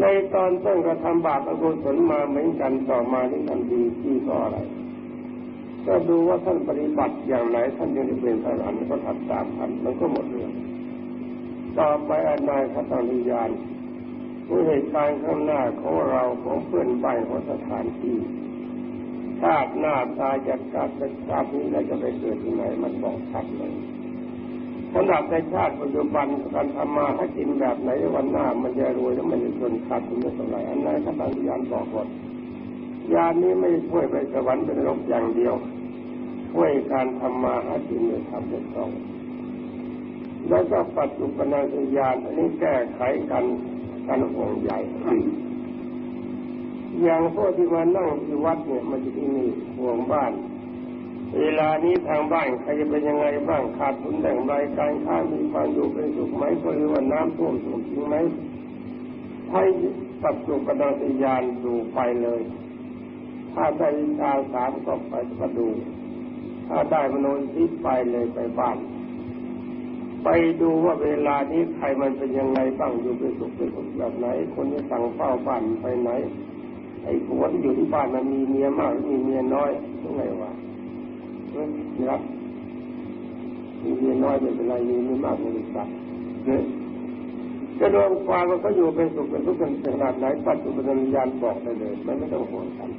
ในตอนต้นก็ทำบาปอกุศลมาเหมือนกันต่อมาที่ทำดีที่ก็อะไร ก็ดูว่าท่านปฏิบัติอย่างไรท่านยังเป็นพระอรหันต์ก็ทำตามท่านมันก็หมดเรื่องต่อไปอนายขัตติยานผู้เหตุการณ์ข้างหน้าของเราของเพื่อนบ้านของสถานที่ชาติหน้าตายจากการเป็นชาตินี้แล้วจะไปเกิดที่ไหนมันบอกชัดเลย สำหรับในชาติปัจจุบันการทำมาให้กินแบบไหนวันหน้า มันจะรวยแล้วมันจะจนขาดทุนไม่เท่าไหร่อันนั้นขัตติยานบอกหมดยานนี้ไม่ช่วยไปสวรรค์เป็นโลกอย่างเดียว ช่วยการทำมาหากินในทำเป็นต้องแล้วก็ปัจจุบันญาณอันนี้แก้ไขกันกันห่วงใหญ่อย่างพวกที่มานั่งที่วัดเนี่ยมันจะที่นี่ห่วงบ้าน เวลานี้ทางบ้านใครจะเป็นยังไงบ้างขาดทุนแบ่งรายการค้ามีความอยู่เป็นสุขไหมก็หรือว่าน้ำท่วมสูงจริงไหมให้ปัจจุบันญาณดูไปเลย ถ้าได้ชาสามก็ไปก็ดู ถ้าได้มโนทิพไปเลยไปบ้าน ไปดูว่าเวลานี้ใครมันเป็นยังไงบ้างอยู่เป็นสุขเป็นสุขแบบไหน คนที่สั่งเฝ้าบ้านไปไหน ไอ้ผัวที่อยู่ที่บ้านมันมีเมียมากมีเมียน้อยยังไงวะ นะครับมีเมียน้อยไม่เป็นไรมีมีมากไม่เป็นไรเนี่ยจะรวมความว่าเขาอยู่เป็นสุขเป็นทุกข์กันขนาดไหนปัจจุบันญาณบอกได้เลยไม่ไม่ต้องห่วงกัน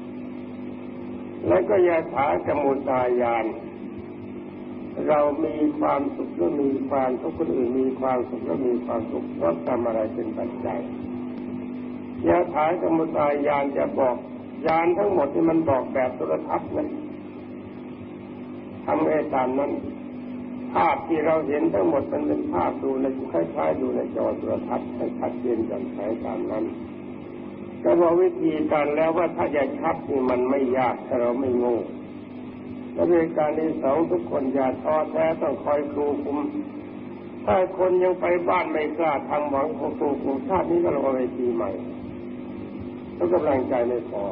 แล้วก็ยาถากมุตายาน เรามีความสุขและมีความทุกข์คนอื่นมีความสุขและมีความสุขเพราะทำอะไรเป็นปัจจัยยาถากมุตายานจะบอกยานทั้งหมดที่มันบอกแบบโทรทัศน์นะ ทำไอ้ตามนั้น ภาพที่เราเห็นทั้งหมดมันเป็นภาพดูในคล้ายๆดูในจอโทรทัศน์ให้ชัดเจนจำใช้ตามนั้นก็บอกวิธีการแล้วว่าถ้าจะชัดนี่มันไม่ยากถ้าเราไม่โง่และในการที่สองทุกคนอย่าท้อแท้ต้องคอยครูคุมถ้าคนยังไปบ้านไม่กล้าทำหวังครูคุมชาตินี้ก็ราไปปีใหม่แล้วกำลังใจไม่พอ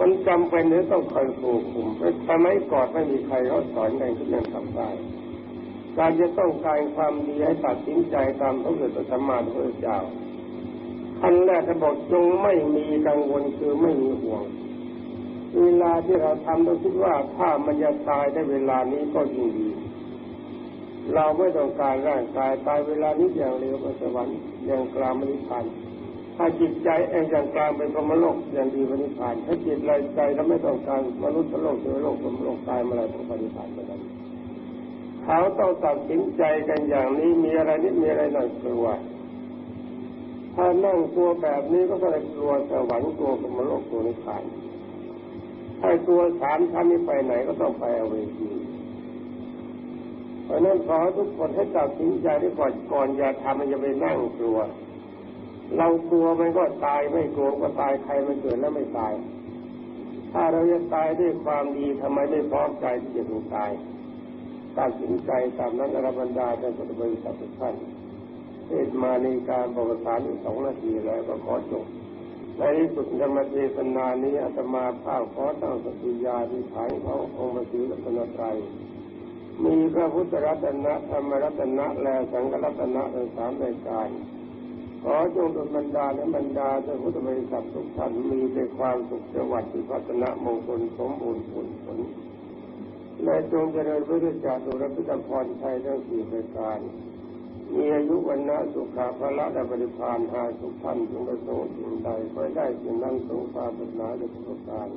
มันจำเป็นที่ต้องคอยครูคุมเพราะทำไมก่อนไม่มีใครเขาสอนกันที่ยังทำได้การจะต้องการความดีให้ตัดสินใจตามพระเดชพระธรรมพระเจ้าอันแรกจะบอกจงไม่มีกังวลคือไม่มีห่วง เวลาที่เราทำเราคิดว่าถ้ามันจะตายได้เวลานี้ก็ยิ่งดี เราไม่ต้องการร่างกายตายเวลานี้อย่างเร็วไปสวรรค์อย่างกลางมรรคาน ถ้าจิตใจเองอย่างกลางเป็นพรมโลกอย่างดีมรรคผานถ้าจิตไรใจเราไม่ต้องการมนุษย์โลกเทวโลกพรมโลกตายเมื่อไรก็ปฏิบัติไปนั้นเขาต้องตัดสินใจกันอย่างนี้มีอะไรนิดมีอะไรหน่อยกลัวถ้านั่งกลัวแบบนี้ก็เลยกลัวสวรรค์กลัวกรมโลกกลัวนิพพานถ้าตัวสามชั้นนี้ไปไหนก็ต้องไปเอาเวทีเพราะนั้นขอทุกคนให้ตัดสินใจได้ก่อนก่อนอย่าทำมันจะไปนั่งกลัว เรากลัวมันก็ตายไม่กลัวก็ตายใครมันเกิดแล้วไม่ตาย ถ้าเราจะตายด้วยความดีทำไมไม่พร้อมใจที่จะถูกตายตัดสินใจตามนั้นอรบรรดาท่านพุทธบริษัททุกท่านเทศมาในการประวัติศาสตร์สองนาทีแล้วก็ขอจบในที่สุดธรรมเทศนานี้อาตมาภาพขอตั้งสติญาที่ฐานขององค์พระศรีรัตนตรัยมีพระพุทธรัตนะธรรมรัตนะและสังฆรัตนะในสามรายการ ขอจงดลบรรดาและบรรดาท่าพุทธบริษัททุกท่านมีแต่ความสุขสวัสดิ์พัฒนามงคลสมบูรณ์ผลผลและจงเจริญพระเจ้าตุรพิธพรชัยทั้งสี่ปรายการ มีอายุวันนะสุขาภละและบริพานหาสุขท่านจงประสงค์สิ่งใดคอยได้สิ่งนั้นสงความปรารถนาในทุกการ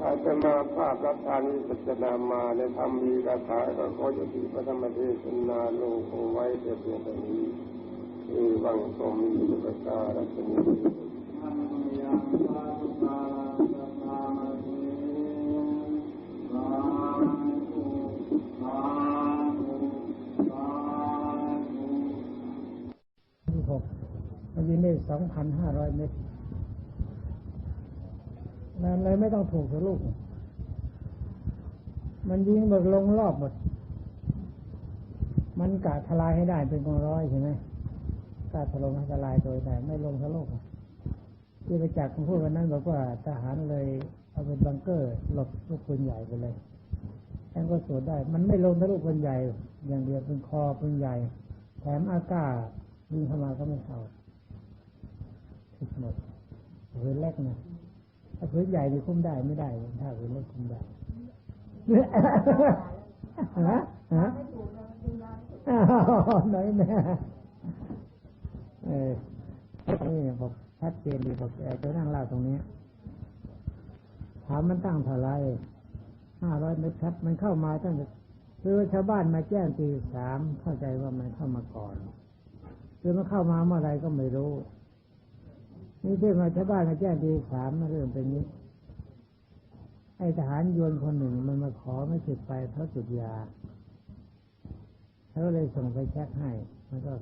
อาจะมาภาพรับทานวิสัชนามาในธรรมมีคาถาก็ขอจุติพระธรรมเทศนาลงคงไว้แต่เพียงเท่านี้ เอวังสมมีอุปการะสมุมันยิงได้สองพันห้าร้อยเมตรนั่นเลยไม่ต้องถูกสักลูก มันยิงหมดลงรอบหมด มันกะทลายให้ได้เป็นกองร้อยใช่ไหม กะถล่มให้ทลายโดยแต่ไม่ลงทะลุที่ไปจากคำพูดวันนั้นบอกว่าทหารเลยเอาเป็นบังเกอร์หลบลูกปืนใหญ่ไปเลยแค่ก็สวดได้ มันไม่ลงทะลุปืนใหญ่ อย่างเดียวเป็นคอปืนใหญ่ แถมอากาศยิงเข้ามาก็ไม่เข้าติดหมดผืนเล็กนะถ้าผืนใหญ่นี่คุ้มได้ไม่ได้ถ้าผืนเล็กคุ้มได้ฮะฮะอ้าวน้อยแม่ เออนี่บอกชัดเจนดีบอกแกจะนั่งเล่าตรงนี้ ถามมันตั้งเท่าไรห้าร้อยเมตรครับ มันเข้ามาตั้งแต่คือชาวบ้านมาแจ้งตีสามเข้าใจว่ามันเข้ามาก่อนคือมันเข้ามาเมื่อไรก็ไม่รู้ นี่ที่มาชาวบ้านมาแจ้งตีสามมาเรื่องเป็นนี้ไอทหารยวนคนหนึ่งมันมาขอไม่จุดไปเพราะจุดยาเขาเลยส่งไปแช็คให้ มันก็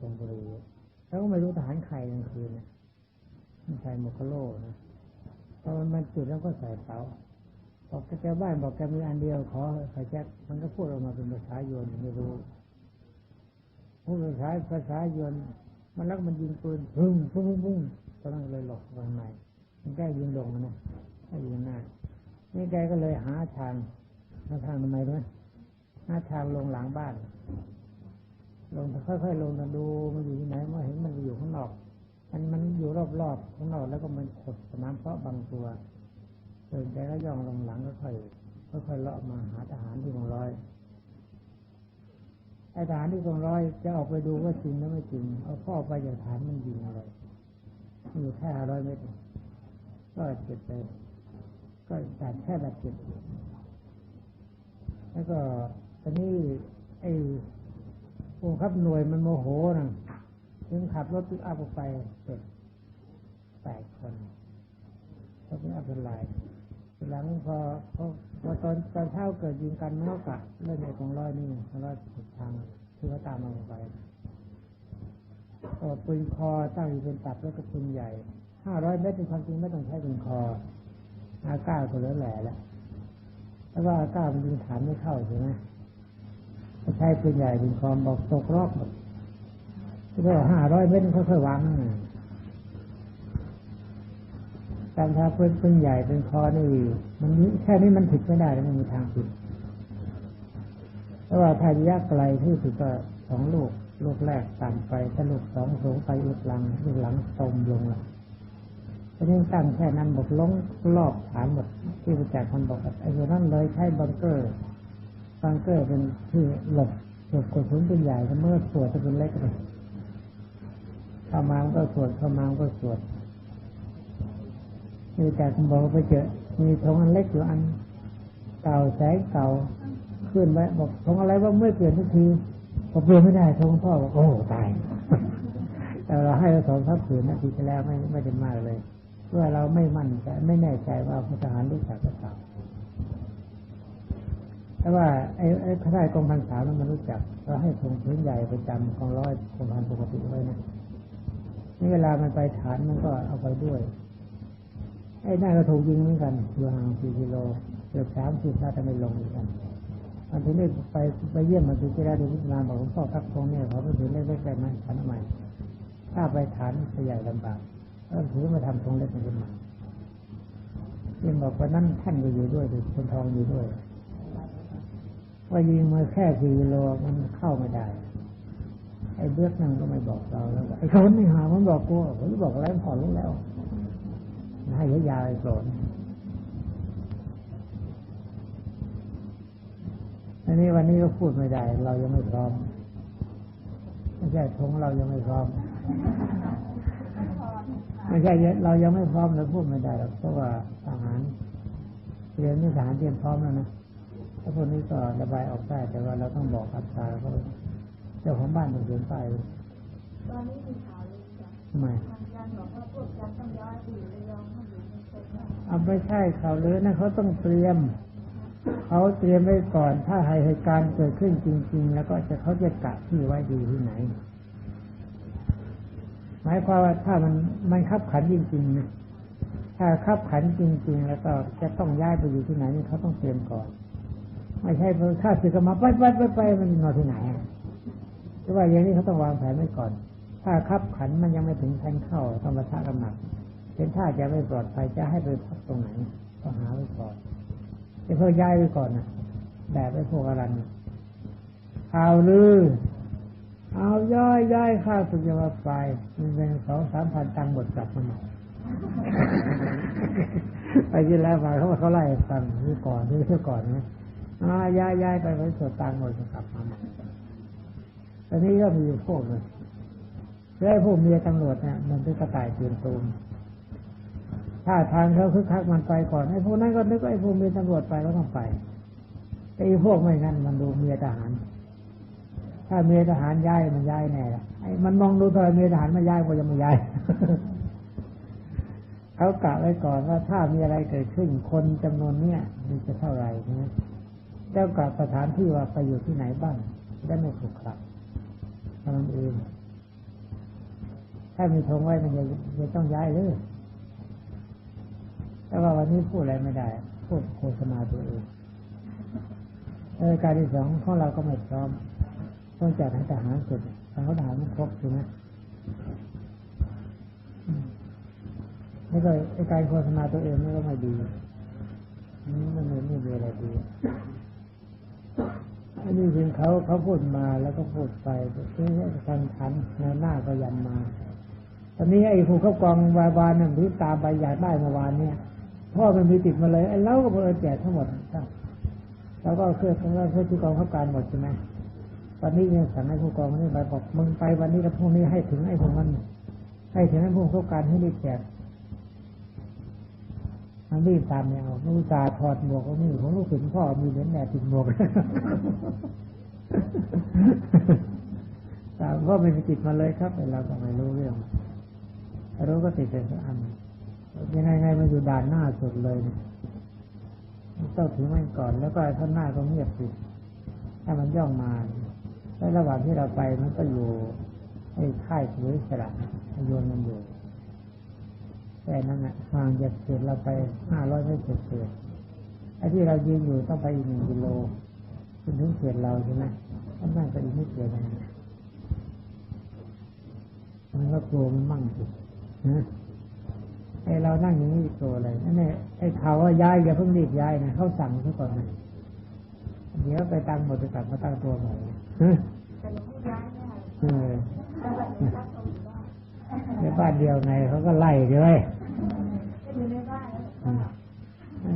ส่งบุหรี่ แล้วก็ไม่รู้ทหารใครกลางคืนนะใส่หมวกโลนะพอมันจุดแล้วก็ใส่เป๋าบอกแกบ้านบอกแกมีอันเดียวขอไฟแช็คมันก็พูดออกมาเป็นภาษายนไม่รู้พูดภาษาภาษายนมันแล้วมันยิงปืนพึ่งพึ่งพึ่งตอนนั้นเลยหลบวางในมันแกล้ยิงลงนะแกล้ยิงหน้านี่แกก็เลยหาทางหาทางทำไมด้วยหาทางลงหลังบ้าน ลงค่อยๆลงมาดูมันอยู่ที่ไหนเมื่อเห็นมันอยู่ข้างนอกมันมันอยู่รอบๆข้างนอกแล้วก็มันขดสนามเพาะบางตัวเดินแกก็ย่องลงหลังก็ค่อยค่อยๆเลาะมาหาทหารที่กองร้อยไอ้ทหารที่กองร้อยจะออกไปดูว่าจริงหรือไม่จริงเอาพ่อไปจากฐานมันยิงอะไรมันอยู่แค่ร้อยเมตรก็เจ็บไป ก็แต่แค่บาดเจ็บแล้วก็ตอนนี้ไอ้ ผู้ขับหน่วยมันโมโหนะถึงขับรถปิกอัพออกไปเสร็จแปดคนรถปิกอัพเป็นลายหลังพอพอพอตอนตอนเช้าเกิดยิงกันมันก็กะเล่นในของร้อยนี่ของร้อยสุดทางคือเขาตามมาลงไปก็ปืนคอตั้งอยู่เป็นตับแล้วก็ปืนใหญ่ห้าร้อยเมตรเป็นความจริงไม่ต้องใช้ปืนคออาก้าก็เหลือแหล่แล้วแล้วก็อาก้ามันยิงฐานไม่เข้าใช่ไหม ใช้ปืนใหญ่ปืนคอมบอกตกรอบก็ห้าร้อยเมตรค่อยๆวางการทาปืนปืนใหญ่เป็นคอนี่มันแค่นี้มันผิดไม่ได้แล้วมันมีทางผิดเพราะว่าถ้ายะไกลที่สุดก็สองลูกลูกแรกต่ำไปถ้าลูกสองสูงไปอีกหลังลูกหลังตมลงละเพราะนี้ตั้งแค่นั้นบอกลงรอบฐานหมดที่ประจักษ์คนบอกไอ้ตัวนั้นเลยใช้บังเกอร์ บังเกอร์เป็นที่หลบหลบกระสุนเป็นใหญ่เมื่อสวดจะเป็นเล็กเลยเข้ามาก็สวดเข้ามาก็สวดนี่จากคนบอกไปเจอ มีธงอันเล็กอยู่อัน เก่าแสงเก่าขึ้นไว้บอกธงอะไรว่าไม่เปลี่ยนทุกทีพอเปลี่ยนไม่ได้ธงพ่อบอกโอ้ตายแต่เราให้เราสองทับผืนนาทีที่แล้วไม่ไม่ได้มากเลยเพื่อเราไม่มั่นใจไม่แน่ใจว่าพลทหารรู้จักหรือเปล่า แต่ว่าไอ้ไอ้ข้าราชกองพันสามมันรู้จักเราให้ธงพื้นใหญ่ประจำกองร้อยกองพันปกติไว้นะนี่เวลามันไปฐานมันก็เอาไปด้วย ไอ้นั่นก็ถูกยิงเหมือนกันอยู่ห่างสี่กิโลเกือบสามสิบนาจะไม่ลงเหมือนกันอันที่นี่ไปไปเยี่ยมมันที่แล้ดูพิจารณาบอกหลวงพ่อครับตรงนี้เขาไปถึงเล็กๆได้ไหมฐานใหม่ถ้าไปฐานใหญ่ลำบากก็ถือมาทำตรงเล็กขึ้นมายิ่งบอกว่านั้นท่านก็อยู่ด้วยคนทองอยู่ด้วย ว่ายิงมาแค่สี่กิโลมันเข้าไม่ได้ ไอ้เบื้องนั่งก็ไม่บอกเราแล้วไอ้คนนี่หามันบอกกูผมบอกอะไรพอรู้แล้วให้ยาไอ้โกรธอันนี้วันนี้ก็พูดไม่ได้ เรายังไม่พร้อมไม่ใช่ทงเรายังไม่พร้อมไม่ใช่เรายังไม่พร้อมเราพูดไม่ได้หรอกเพราะว่าทหารเรียนนี่ทหารเตรียมพร้อมแล้วนะ ถ้าพวกนี้ก็ระบายออกได้แต่ว่าเราต้องบอกอัตราเขาเจ้าของบ้านต้องเขียนป้ายตอนนี้มีข่าวเลยจ้ะทำไมทางการบอกว่าพวกการต้องย้ายไปอยู่ระยองเขาอยู่ในเซ็นทรัลเอาไม่ใช่เขาเลยนะเขาต้องเตรียมเขาเตรียมไว้ก่อน ถ้าเหตุการณ์เกิดขึ้นจริง ๆ แล้วก็จะเขาจะกะที่ไว้ดีที่ไหน หมายความว่าถ้ามันมันขับขันจริงๆนะถ้าขับขันจริง ๆ แล้วก็จะต้องย้ายไปอยู่ที่ไหนนี่เขาต้องเตรียมก่อน ไม่ใช่ข้าศึกมาไปไปไปไปมันนอนที่ไหนอะหรือว่าอย่างนี้เขาต้องวางแผนไว้ก่อน ถ้าขับขันมันยังไม่ถึงทันเข้าต้องมาท่ากำหนักเป็นท่าจะไม่ปลอดภัยจะให้ไปพักตรงไหนก็หาไว้ก่อนจะเพิ่งย้ายไว้ก่อนนะแบบไว้พวกอรันข่าลือเอาย่อยย่อยข้าวสุกยาไปมันเป็นสองสามพันตังค์หมดกลับมาหมดไปที่แล้วมาเขาว่าเขาไล่ตังค์ที่ก่อนที่เมื่อก่อนนะ อาย้ายย้ายไปไปสดตังหมดก็กลับมาใหม่ตอนนี้ก็มีอยู่พวกเลยแล้วพวกเมียตำรวจเนี่ยมันเป็นกระต่ายเตียนตูมถ้าทางเขาคึกคักมันไปก่อนไอ้พวกนั้นก็นึกว่าไอ้พวกเมียตำรวจไปก็ต้องไปแต่ไอ้พวกไม่งั้นมันดูเมียทหาร ถ้าเมียทหารย้ายมันย้ายแน่ละไอ้มันมองดูตอนเมียทหารไม่ย้ายก็ยังไม่ย้ายเขากะไว้ก่อนว่าถ้ามีอะไรเกิดขึ้นคนจำนวนเนี้ยมันจะเท่าไหร่นะ จ้ากะสถานที่ว่าไปอยู่ที่ไหนบ้างได้ไม่ถูกครับเท่านั้นเองถ้ามีธงไว้มันจะต้องย้ายเลยแต่ว่าวันนี้พูดอะไรไม่ได้พูดโฆษณาตัวเองเออการที่สองของเราก็ไม่พร้อมต้องจัดให้ทหารสุดทางเขาทหารมันครบใช่ไหมอืมแล้วก็การโฆษณาตัวเองนี่ก็ไม่ดีมมันไม่ไม่มีอะไรดี อันนี้จริงเขาเขาพูดมาแล้วก็พูดไปที่ทันทันในหน้าก็ยันมา ตอนนี้ไอ้ผู้เข้ากองวาวานนั่นที่ตามไปอยากได้มื่อวานเนี่ยพ่อมันมีติดมาเลยไอ้เราก็เพิ่แจกทั้งหมดแล้วก็เครื่องของเราเพื่อที่กองเข้าการหมดใช่ไหมวันนี้ยังสั่งให้ผู้กองนี่ไปบอกมึงไปวันนี้กับพรุ่งนี้ให้ถึงไอ้พวกมันให้ถึงไอ้ผู้เข้าการให้รีบแจก มันรีบตามเนี่ยเอาลูกตาถอดหมวกเอานี่ของลูกศิษย์พ่อมีเหรียญแหน่ติดหมวกตามพ่อไม่มีติดมาเลยครับแต่เราก็ไม่รู้เรื่องรู้ก็ติดเป็นสักอันยังไงไงมันอยู่ด่านหน้าสุดเลยเนี่ยต้องถือมันก่อน แล้วก็ท่านหน้าก็เงียบปิดถ้ามันย่องมาแล้วระหว่างที่เราไปมันก็อยู่ไอ้ค่ายถือสระโยนมันอยู่ แต่นั่นน่ะห่างจากเขตเราไปห้าร้อยเมตรเศษไอ้ที่เรายืนอยู่ต้องไปอีกหนึ่งกิโลจนถึงเขตเราใช่ไหมท่านน่าจะอีกไม่เกินนั้นมันก็กลัวมันมั่งสินะไอเรานั่งอย่างนี้กลัวอะไรนั่นเนี่ยไอ้ข่าวว่าย้ายอย่าเพิ่งรีบย้ายนะเขาสั่งซะก่อนนะเดี๋ยวไปตั้งหมดจะกลับมาตั้งตัวใหม่ฮะแต่หลวงพ่อย้ายไม่ได้เออแต่แบบนี้รับตรงอยู่บ้านในบ้านเดียวไงเขาก็ไล่เลย ก็อยู่ใน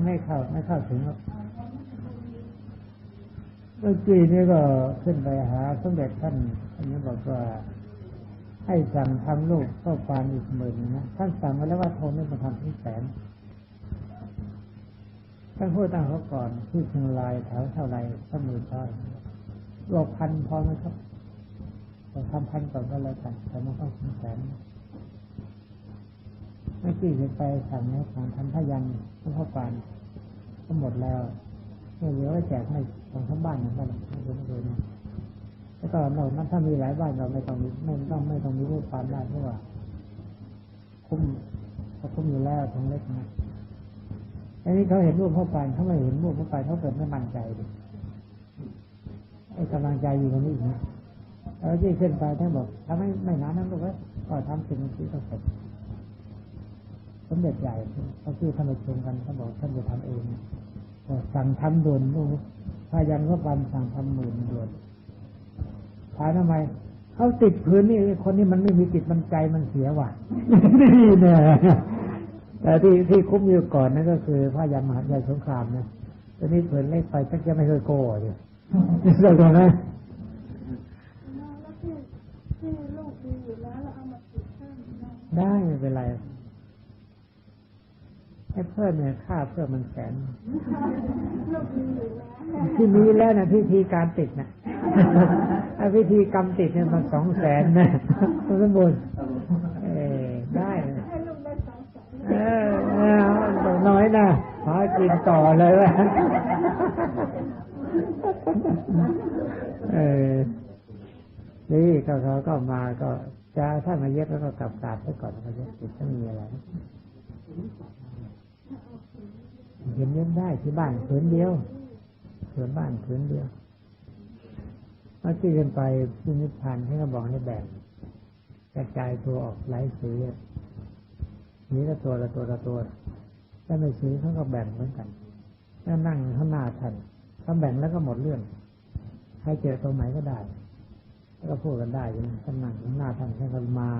ไม่เข้าไม่เข้าถึงหรอกเมื่อกี้นี่ก็ขึ้นไปหาสมเด็จท่านท่านนี้บอกว่า ให้สั่งทำลูกเข้าปานอีกหมื่นนะท่านสั่งไว้แล้วว่าโทรไม่มาทำที่แสนท่านพูดตั้งเขาก่อนที่เชียงรายแถวเท่าไรก็มือช้อยบอกพันพอไหมครับบอกทำพันก่อนก็แล้วกันแต่ไม่ต้องถึงแสน เมื่อกี้ไปสั่งให้สั่งทำพยันต้องเข้าปานก็หมดแล้วเหลือไว้แจกให้ของทั้งบ้านนะบ้านไม่รู้ไม่รู้นะแล้วก็นอกนั้นถ้ามีหลายบ้านเราไม่ต้องมีไม่ต้องไม่ต้องมีรูปความได้เพราะว่าคุ้มเขาคุ้มอยู่แล้วทางเล็กนะอันนี้เขาเห็นรูปเข้าไปเขาไม่เห็นรูปเข้าไปเขาเกิดไม่มั่นใจดิไอ้กำลังใจอยู่ตรงนี้อีกนะแล้วที่ขึ้นไปท่านบอกทำไม่ไม่นานนั้นลูกเอ้ยก็ทำสิ่งที่ต้องเสร็จ สมเด็จใหญ่เขาชื่อท่านประชุมกันเขาบอกท่านจะทำเองก็สั่งทำด่วนลูกพายันก็ปันสั่งทำหมื่นด่วนถามทำไมเขาติดพื้นนี่คนนี้มันไม่มีจิตมันใจมันเสียว่ะนี่เนี่ยแต่ที่ที่คุ้มอยู่ก่อนนั่นก็คือพระยามหาใหญ่สงครามนะตอนนี้เผินเล็กไปชักจะไม่เคยโก้อยู่เรื่องอะไรนะแล้วที่ที่ลูกมีอยู่แล้วเราเอามาติดเพิ่มได้ได้ไม่เป็นไร ให้เพิ่มเนี่ยค่าเพิ่มมันแสนลูกมีอยู่แล้วที่มีแล้วนะพิธีการติดนะถ้าพิธีกรรมติดเนี่ยมันสองแสนนะคุณสมบูรณ์เออได้นะให้ลูกได้สองแสนเออเอาน้อยนะขอกินต่อเลยวะเออนี่ก็เขาก็มาก็จะถ้ามาเย็บแล้วก็กลับกราบไปก่อนมาเย็บติดถ้ามีอะไร เย็นเย็นได้ที่บ้านผืนเดียวผืนบ้านผืนเดียวเมื่อที่กันไปพินิพพานให้ก็บอกให้แบ่งกระจายตัวออกหลายสีนี่ละตัวละตัวละตัวถ้าไม่ซื้อเขาก็แบ่งเหมือนกันถ้านั่งข้างหน้าท่านถ้าแบ่งแล้วก็หมดเรื่องใครเจอตรงไหนก็ได้แล้วก็พูดกันได้ใช่ไหมท่านนั่งข้างหน้าท่านท่านก็มา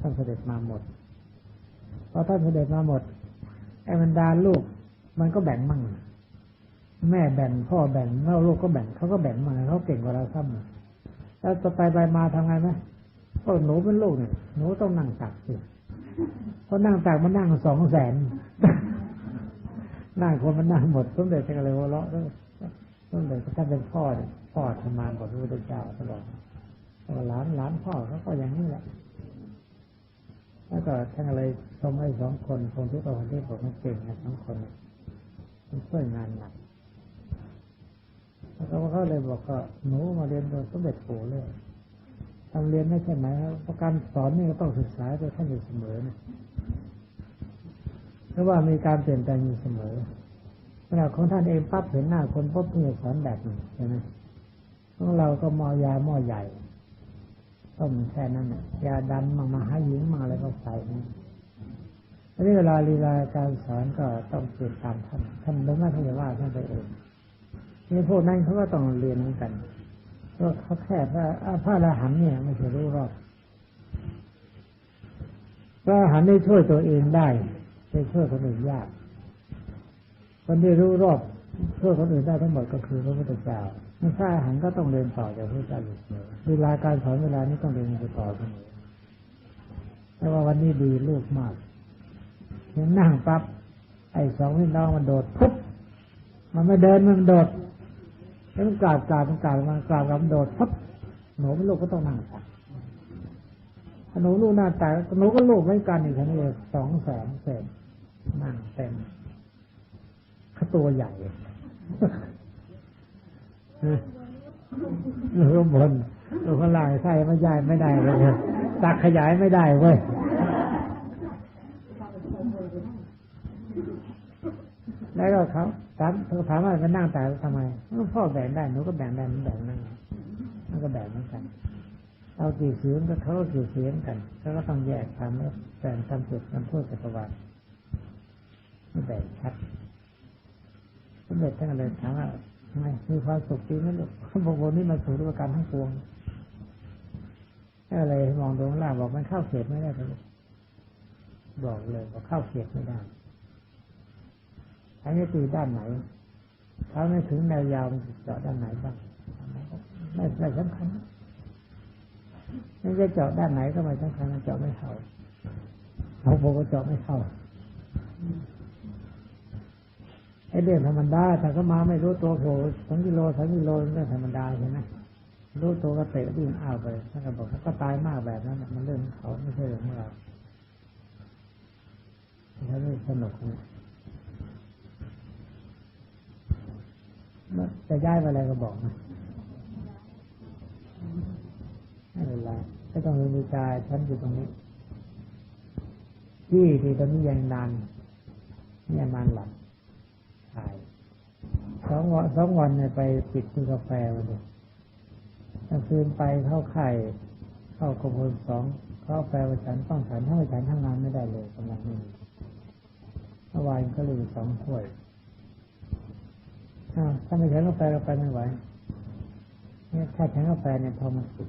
ท่านเสด็จมาหมดพอท่านเสด็จมาหมดไอ้บรรดาลูก มันก็แบ่งมั่งแม่แบ่งพ่อแบ่งแล้วลูกก็แบ่งเขาก็แบ่งมาเขาเก่งกว่าเราซ้ำแล้วต่อไปไปมาทำไงไหมก็หนูเป็นลูกเนี่ยหนูต้องนั่งตักสิเพราะนั่งตักมันนั่งสองแสนนั่งคนมันนั่งหมดสมเด็จก็เลยหัวเราะแล้วสมเด็จท่านเป็นพ่อเนี่ยพ่อทำมานกับพระพุทธเจ้าตลอดแล้วหลานหลานพ่อเขาก็อย่างนี้แหละแล้วก็ท่านก็เลยชมให้สองคนคนที่ตัวคนที่บอกมันเก่งนะสองคนเนี่ยมัน ช่วยงานหนักแล้วก็เขาเลยบอกก็หนูมาเรียนโดยสมเด็จปู่เลยทำเรียนไม่ใช่ไหมครับเพราะการสอนนี่ก็ต้องศึกษาโดยท่านอยู่เสมอนะเพราะว่ามีการเปลี่ยนแปลงอยู่เสมอขณะของท่านเองปั๊บเห็นหน้าคนปุ๊บเพื่อสอนแบบนึ่งใช่ไหมของเราก็มอยาหม้อใหญ่ต้มแค่นั้นนะยาดำมามาหาหญิงมาอะไรก็ใส่นะ อันนี้เวลาลีลาการสอนก็ต้องเปลี่ยนตามท่านท่านไม่ว่าท่านจะว่าท่านไปเองนี่พวกนั้นเขาก็ต้องเรียนเหมือนกันเพราะเขาแค่ว่าอ่าพระอรหันเนี่ยไม่ใช่รู้รอบพระอรหันได้ช่วยตัวเองได้ไปช่วยคนอื่นยากคนที่รู้รอบช่วยคนอื่นได้ทั้งหมดก็คือพระพุทธเจ้าไม่ใช่อรหันก็ต้องเรียนต่อจากพระพุทธเจ้าอยู่เสมอเวลาการสอนเวลานี้ต้องเรียนไปต่อเสมอแต่ว่าวันนี้ดีลูกมาก นั่งปั๊บไอ้สองพี่น้องมันโดดปุ๊บมันไม่เดินมันโดดแล้วมันกราบกราบมันกราบมันกราบกราบมันโดดปุ๊บหนูไม่ลูกก็ต้องนั่งตักถ้าหนูลูกหน้าตาหนูก็ลูกเหมือนกันอีกทั้งเองสองแสนเศษนั่งเต็มขาตัวใหญ่หนูข้างบนหนูข้างล่างใส่ไม่ได้ไม่ได้เลยตักขยายไม่ได้เว้ย แล้วเขาถามเขาถามว่ามันนั่งตายทำไมพ่อแบ่งได้หนูก็แบ่งได้มันแบ่งนั่งมันก็แบ่งเหมือนกัน เอากี่เสียงก็เขาก็กี่เสียงกันเขาก็ต้องแยกทำแล้วแบ่งทำจุดทำโทษจักรวาลไม่แบ่งชัดสมเด็จท่านเลยถามว่าทำไมมีความสุขจริงไหมลูกเขาบอกว่านี่มันสุขด้วยการทั้งปวงก็เลยมองดวงล่างบอกมันเข้าเขตไม่ได้เลยบอกเลยบอกเข้าเขตไม่ได้ อันนี้ตีด้านไหนเขาไม่ถึงแนวยาวมันเจาะด้านไหนบ้างไม่ไม่สำคัญไม่จะเจาะด้านไหนก็ไม่สำคัญเจาะไม่เข้าเขาบอกว่าเจาะไม่เข้าไอ้เรื่องธรรมดาแต่ก็มาไม่รู้ตัวโผล่สองกิโลสองกิโลเรื่องธรรมดาใช่ไหมรู้ตัวก็เตะวิ่งอ้าวไปท่านก็บอกเขาก็ตายมากแบบนั้นมันเรื่องของเขาไม่ใช่เรื่องของเราเขาไม่สนุกนะ จะย้ายไปอะไรก็บอกนะไม่เป็นไรไม่ต้องมีใจฉันอยู่ตรงนี้ ที่ที่ตอนนี้ยังนานเนี่ยนานหลับถ่ายสองวันสองวันเนี่ยไปปิดกินกาแฟมาเลยกลางคืนไปเข้าไข่เข้ากระบวนสองเข้าแปลว่าฉันต้องฉันถ้าไม่ฉันทำงานไม่ได้เลยกำลังนี้เมื่อวานก็เลยสองถ้วย ถ้าไม่ฉันกาแฟเราไปไม่ไหวเนี่ยถ้าฉันกาแฟเนี่ยพอมันสุด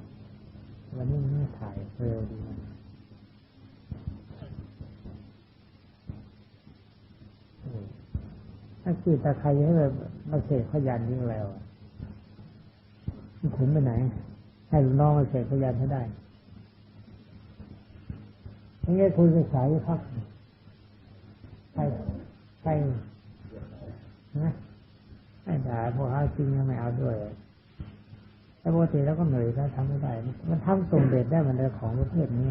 วันนี้ไม่ถ่ายเร็วดีถ้าคือตาใครให้แบบมาเสกพยานยิ่งแล้วขุนไปไหน ให้ลูกน้องมาเสกพยานให้ได้ยังไงคุยกับสายพักใครใครนะ ไม่ด่าพวกเขาจริงยังไม่เอาด้วยแต่ปกติแล้วก็เหนื่อยแล้วทำไม่ได้มันทำตรงเด็ดได้มันเลยของประเภทนี้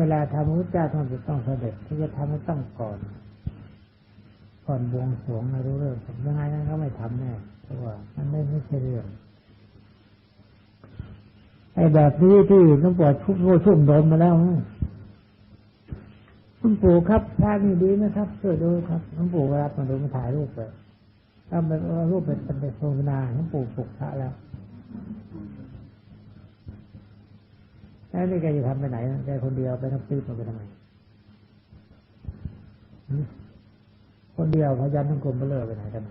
เวลาทำพระเจ้าต้องจะต้องเสด็จที่จะทำให้ต้องก่อนก่อนบวงสรวงไม่รู้เรื่องยังไงนั้นเขาไม่ทำแน่เพราะว่ามันไม่ไม่ใช่เรื่องไอ้แบบนี้ที่ต้องปวดทุกข์ทุ่มโดนมาแล้วคุณปู่ครับพระนี่ดีนะครับช่วยดูครับคุณปู่เวลามาดูมาถ่ายรูปเลย ถ้ามันรูปเป็นเป็นโาวนาของปู่ปุกพระแล้วแล้วนี่แกจะทำไปไหนแกคนเดียวไปทำตื้อไปทำไมคนเดียวพยันทั้งกลมไปเลิไปไหนกัน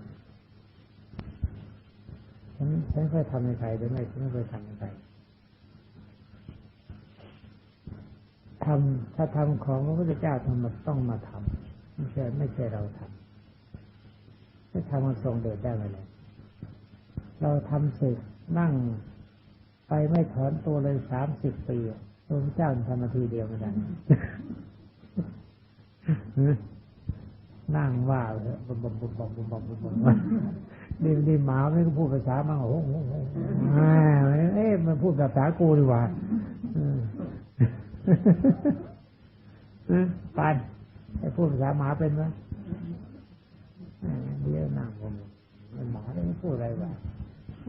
ฉันฉันค่อยทำในใครหรือไม่ฉันไม่เคยทำในใครทำถ้าทำของพระพุทธเจ้าทำมันต้องมาทำไม่ใช่ไม่ใช่เราทำ ถ้าทำมันทรงเดชได้ไหมเลยเราทำศึกนั่งไปไม่ถอนตัวเลยสามสิบปีพระเจ้าทำนาทีเดียวไม่ได้นั่งว่าเลยบบบบบบบบบบบนี่นี่หมาไม่ก็พูดภาษาบ้างโอ้โหเอ๊ะมันพูดภาษากูดีกว่าปานไอ้พูดภาษาหมาเป็นไหม เดี๋ยวนั่งผมหมาไม่พูดอะไรวะ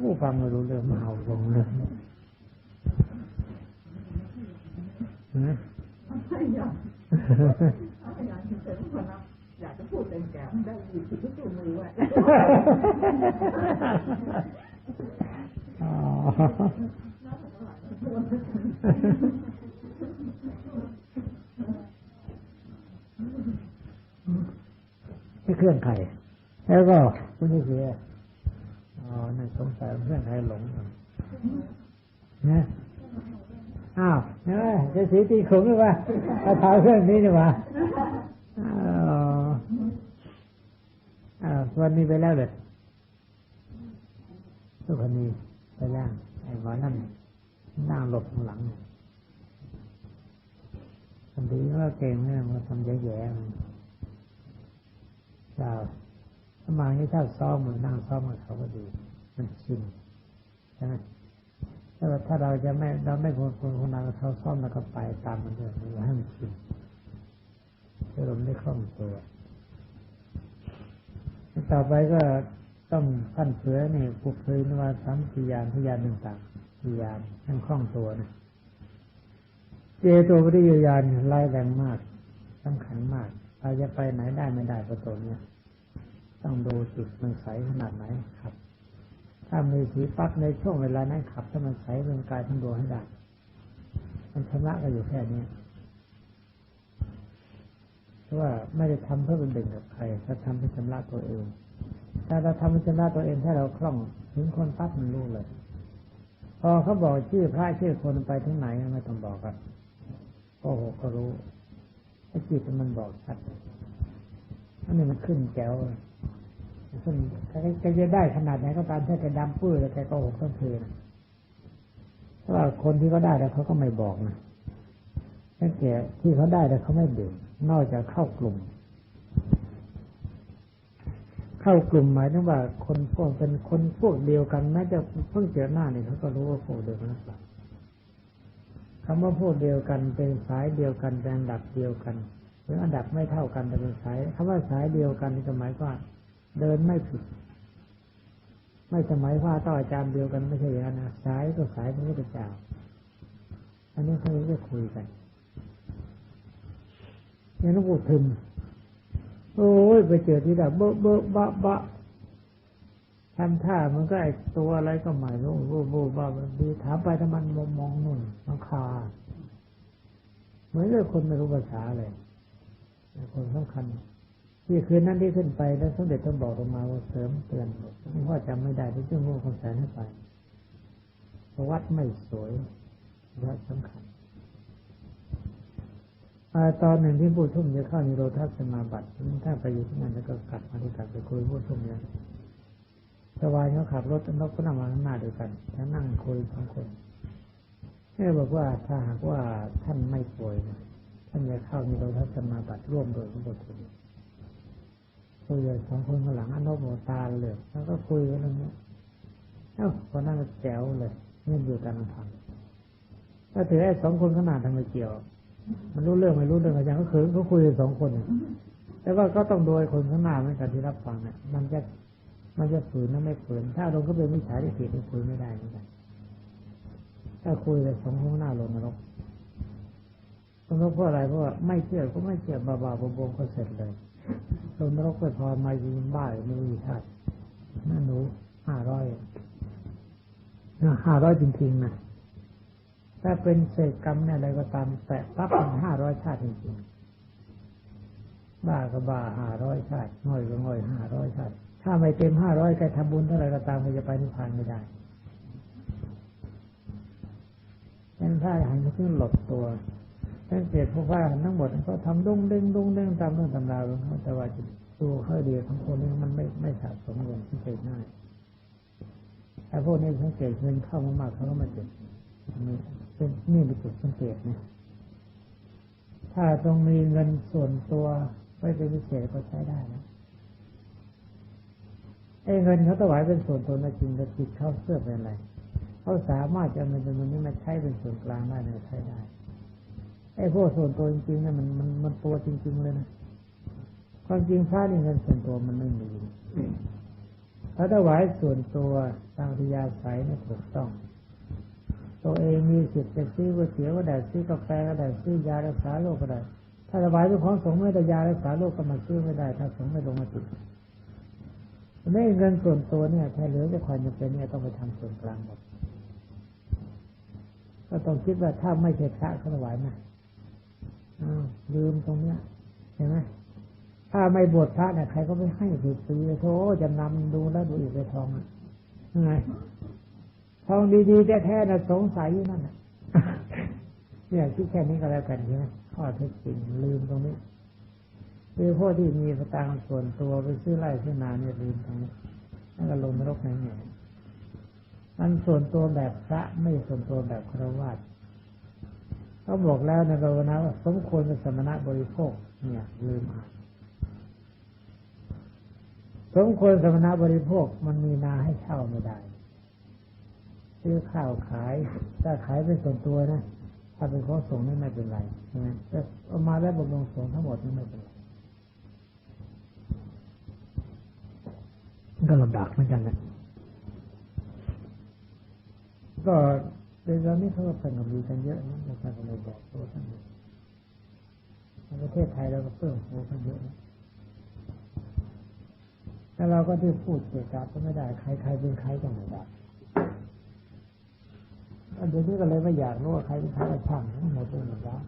ผู้ฟังไม่รู้เรื่องมาเห่าลงเลยไม่อยากไม่อยากจะเป็นคนนะอยากจะพูดเต็มแก้วได้ยินที่ทุกมือไว้อ๋อนี่เครื่องไข่ แล้วก็คุณนี่คืออ๋อนั่นสงสัยเรื่องไข่หลงนะอ้าวเฮ้ยจะสีตีขมหรือเปล่าเอาเท้าเครื่องนี้ดีกว่าอ๋ออ้าววันนี้ไปแล้วเลยทุกคนนี้ไปแล้วไอ้หมอนั่นนั่งหลบข้างหลังคนดีว่าเก่งเนี่ยมาทำแย่ๆเจ้า มาที่ถ้าซ้อมมันนั่งซ้อมกับเขาก็ดีมันชินใช่ไหมถ้าถ้าเราจะไม่เราไม่คนคนคนนั้นเขาซ้อมแล้วก็ไปตามมันเลยเราให้มันชินเพื่อเราไม่คล่องตัวต่อไปก็ต้องท่านเสือเนี่ยปุกเคยนว่าสามพยานพยานต่างๆพยานให้คล่องตัวนะเจตัวปฏิยญาณไล่แรงมากสำคัญมากเราจะไปไหนได้ไม่ได้ประตูเนี้ย ต้องดูจิตมันใสขนาดไหนครับ ถ้ามีสีปั๊บในช่วงเวลานั้นขับ ถ้ามันใสเป็นกายทั้งดวงให้ได้ มันชำระก็อยู่แค่นี้เพราะว่าไม่ได้ทำเพื่อเป็นเด่นกับใครถ้าทำเพื่อชำระตัวเองถ้าเราทำเพื่อชำระตัวเองถ้าเราคล่องถึงคนปั๊บมันรู้เลย พอเขาบอกชื่อพระชื่อคนไปถึงไหนไม่ต้องบอกครับโอ้โหก็รู้ไอ้จิตมันบอกชัดอันนี้มันขึ้นแก้ว ขึ้นแกจะได้ขนาดไหนก็ตามถ้าแกดำปื้อแล้วแกก็หกต้องคืนเพราะว่าคนที่เขาได้แล้วเขาก็ไม่บอกนะถ้าแกที่เขาได้แล้วเขาไม่ดื่มนอกจากเข้ากลุ่ม เข้ากลุ่มหมายถึงว่า คนพวกเป็นคนพวกเดียวกันแม้จะเพิ่งเจอหน้าเนี่ยเขาก็รู้ว่าพวกเดียวกันหรือเปล่าคำว่าพวกเดียวกันเป็นสายเดียวกันเป็นอันดับเดียวกันหรืออันดับไม่เท่ากันแต่เป็นสายคำว่าสายเดียวกันนี่หมายว่า เดินไม่ผิด ไม่สมัยว่าต้องอาจารย์เดียวกันไม่ใช่อย่างนั้นนะสายก็สายพระพุทธเจ้าอันนี้เขาจะคุยกันย่างหลวงปู่ทึมโอ้ยไปเจอที่แบบเบอะเบอะบะบะทำท่ามันก็ไอตัวอะไรก็หมายรู้โบ้โบ้บ้าดีถามไปถ้ามันมองมองนู่นมังคาเหมือนกับคนไม่รู้ภาษาเลยคนสำคัญ ที่คืนนั้นที่ขึ้นไปแล้วสมเด็จต้องบอกลงมาว่าเสริมเตือนหลวงพ่อจำไม่ได้ที่เจ้าโง่คนแสนให้ไปวัดไม่สวยวัดสำคัญตอนหนึ่งที่พูดทุ่มจะเข้านิโรธสมาบัติถ้าไปอยู่ที่นั่นแล้วก็กลับมาที่กลับไปคุยพูดทุ่มเนี่ยสวายเขาขับรถนกก็นั่งมาข้างหน้าด้วยกันแล้วนั่งคุยสองคนแม่บอกว่าถ้าหากว่าท่านไม่ป่วยนะท่านจะเข้านิโรธสมาบัติร่วมโดยทั้งหม ดเลยคุยสองคนข้างหลังอนบโมตาเลยแล้วก็คุยกันตรงนี้เอ้าคนนั้นแจ๋วเลยเงียบอยู่กันลำพังถ้าถือไอ้สองคนขางหนาดทำไมเกี่ยว มันรู้เรื่องไม่รู้เรื่องอาจารย์เขาคือเขาคุยกันสองคนแต่ว่าก็ต้องโดยคนข้างหน้าเหมือนกันที่รับฟังเนี่ยมันจะมันจะฝืนนะไม่ฝืน ถ้าลงก็เป็นมิจฉาทิฏฐิที่คุยไม่ได้เหมือนกันถ้าคุยเลยสองข้างหน้าลงนรกนรกเพราะอะไรเพราะว่าไม่เชื่อก็ไม่เชื่อบาบาบงก็เสร็จเลย ลงนรกไปพอมายิงบ้าไม่มีท่านั่นหนูห้าร้อยห้าร้อยจริงๆนะถ้าเป็นเศษกรรมเนี่ยอะไรก็ตามแตะปั๊บมันห้าร้อยชาติจริงๆบ้าก็บ้าห้าร้อยชาติง่อยก็ง่อยห้าร้อยชาติ ถ้าไม่เต็มห้าร้อยแกทำบุญเท่าไรก็ตามก็จะไปนิพพานไม่ได้ฉะนั้นถ้าหันขึ้นหลบตัว สังเกตพวกว่าทั้งหมดเขาทำดุ้งเด้งดุ้งเด้งตามเรื่องตำราของเขาแต่ว่าตัวเขาเดียวของคนนี้มันไม่ไม่สะสมเงินที่เกิดง่ายแต่พวกนี้สังเกตเงินเข้ามากๆเขาก็มาเก็บนี่เป็นนี่เป็นจุดสังเกตนะถ้าต้องมีเงินส่วนตัวไว้เป็นพิเศษก็ใช้ได้นะไอ้เงินเขาถวายเป็นส่วนตัวนะจริงแต่จิตเขาเสื้อเป็นอะไรเขาสามารถจะเอาเงินจำนวนนี้มาใช้เป็นส่วนกลางได้ในใช้ได้ ไอ้พวกส่วนตัวจริงๆเนี่ยมันมันมันตัวจริง ๆ เลยนะความจริงพระนี่เงินส่วนตัวมันไม่มีพระถวายส่วนตัวตามทิยาศัยนี่ถูกต้อง ตัวเองมีสิทธิ์จะซื้อก๋วยเตี๋ยวก็ได้ซื้อกาแฟก็ได้ซื้อยารักษาโรคก็ได้ ถ้าถวายเป็นของสงฆ์ไม่ได้ยารักษาโรคก็มาซื้อไม่ได้ ถ้าสงฆ์ไม่ลงมาติดไม่เงินส่วนตัวเนี่ยถ้าเหลือจะความจำเป็นเนี่ยต้องไปทำส่วนกลางหมดก็ต้องคิดว่าถ้าไม่ใช่พระเขาถวายนะ ลืมตรงเนี้ยเห็นไหมถ้าไม่บวชพระเนี่ยใครก็ไม่ให้ฟรีๆโธ่จะนำดูแล้วดูอีกไปทองอะไงทองดีๆแท้ๆนะสงสัยอยู่นั่นน่ะเนี่ยคิดแค่นี้ก็แล้วกันใช่ไหมข้อเท็จจริงลืมตรงนี้คือพวกที่มีสตางค์ส่วนตัวไปซื้อไร่ซื้อนาเนี่ยลืมตรงนี้นั่นก็ลงนรกแน่ๆมันส่วนตัวแบบพระไม่ส่วนตัวแบบฆรวาส เขาบอกแล้วในภาวนาว่าสมควรเป็นสมณะบริโภค เนี่ยลืมอ่านสมควรสมณะบริโภคมันมีนาให้เช่าไม่ได้ซื้อข้าวขายถ้าขายเป็นส่วนตัวนะถ้าเป็นของส่งนี่ไม่เป็นไรใช่ไหมแต่เอามาแล้วบำรุงส่งทั้งหมดนี่ไม่เป็นไรก็ลำบากเหมือนกันนะก็ เดี๋ยวนี้เขาก็สงบดีกันเยอะนะอาจารย์ก็เลยบอกตัวท่านอยู่ในประเทศไทยเราก็เพิ่มโหกันเยอะนะแต่เราก็ที่พูดเกี่ยวกับก็ไม่ได้ ใครใครเป็นใครก็ไม่ได้เดี๋ยวนี้ก็เลยไม่อยากรู้ว่าใครเป็นใครก็ช่างทั้งหมดเลยหมดแล้ว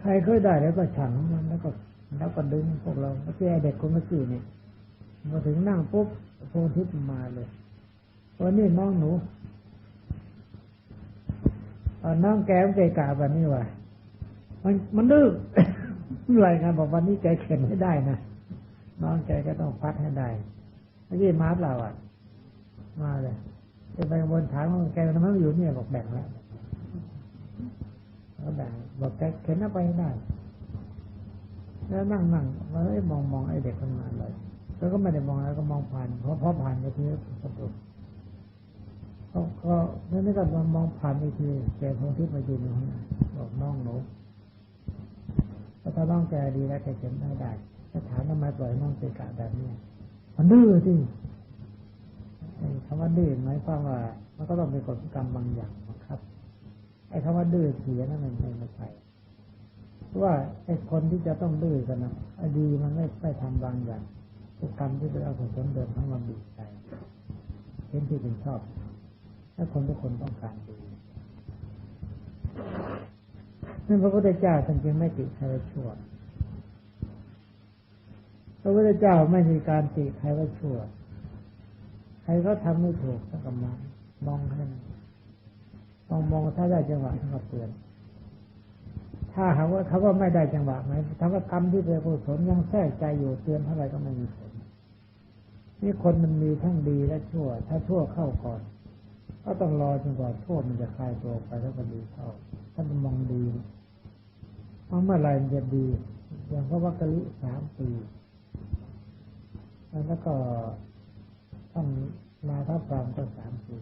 ใครเคยได้แล้วก็ช่างมันแล้วก็ แล้วก็ดึงพวกเราเมื่อกี้เด็กคนเมื่อกี้นี่มาถึงนั่งปุ๊บโพธิตมาเลยวันนี้น้องหนู น้องแกมนใจกาแบบนี้ว่ะมันมันดื้ออะไรกันบอกวันนี้แกเข็นให้ได้นะน้องแกก็ต้องพัดให้ได้เมื่อกี้มาเปล่าอะ มาเลยจะไปบนถามว่าแกทำไมอยู่เนี่ยบอกแบ่งแล้วแล้วแบ่งบอกแกเข็นเอาไปได้ แล้วนั่งนั่งแล้วมองมองไอ้เด็กคนนั้นเลยแล้วก็ไม่ได้มองแล้วก็มองผ่านเพราะพอผ่านไปทีสะดุก ก็นั่นก็มองผ่านไปทีแกทงทิพย์มายืนอยู่ข้างหน้บอกน้องหนูถ้าน้องแกดีแล้วแกเข็นได้ได้ถ้าถามทำไมปล่อยน้องเกะกะแบบนี้มันดื้อที่คำว่าดื้อหมายความว่า มันก็ต้องมีกฎกรรมบางอย่างบังคับ ไอ้คำว่าดื้อเสียนั่นมันไม่ใช่ว่าไอ้คนที่จะต้องดื้อกันนะอดีมันไม่ไม่ทำบางอย่างกกรรมที่เป็นอกุศลเดิมทั้งมันบีบใจเห็นที่เป็นชอบ ถ้าคนทุกคนต้องการดีนั่นพระพุทธเจ้าท่านจึงไม่ติใครว่าชั่ว พระพุทธเจ้าไม่มีการติใครว่าชั่ว ใครก็ทำไม่ถูกท่านก็มองมองให้มองมองถ้าได้จังหวะท่านก็เตือน ถ้าหากว่าเขาว่าไม่ได้จังหวะไหมถ้าว่ากรรมที่เป็นกุศลยังแทรกใจอยู่เตือนเท่าไรก็ไม่มีผลนี่คนมันมีทั้งดีและชั่ว ถ้าชั่วเข้าก่อน ก็ต้องรอจนกว่าโทษมันจะคลายตัวไปแล้วก็ดีเข้าถ้ามันมองดีเพราะเมื่อไรมันจะดี อย่างพระวักกะลิสามปีแล้วก็ท่านมาพระพรามก็สามปี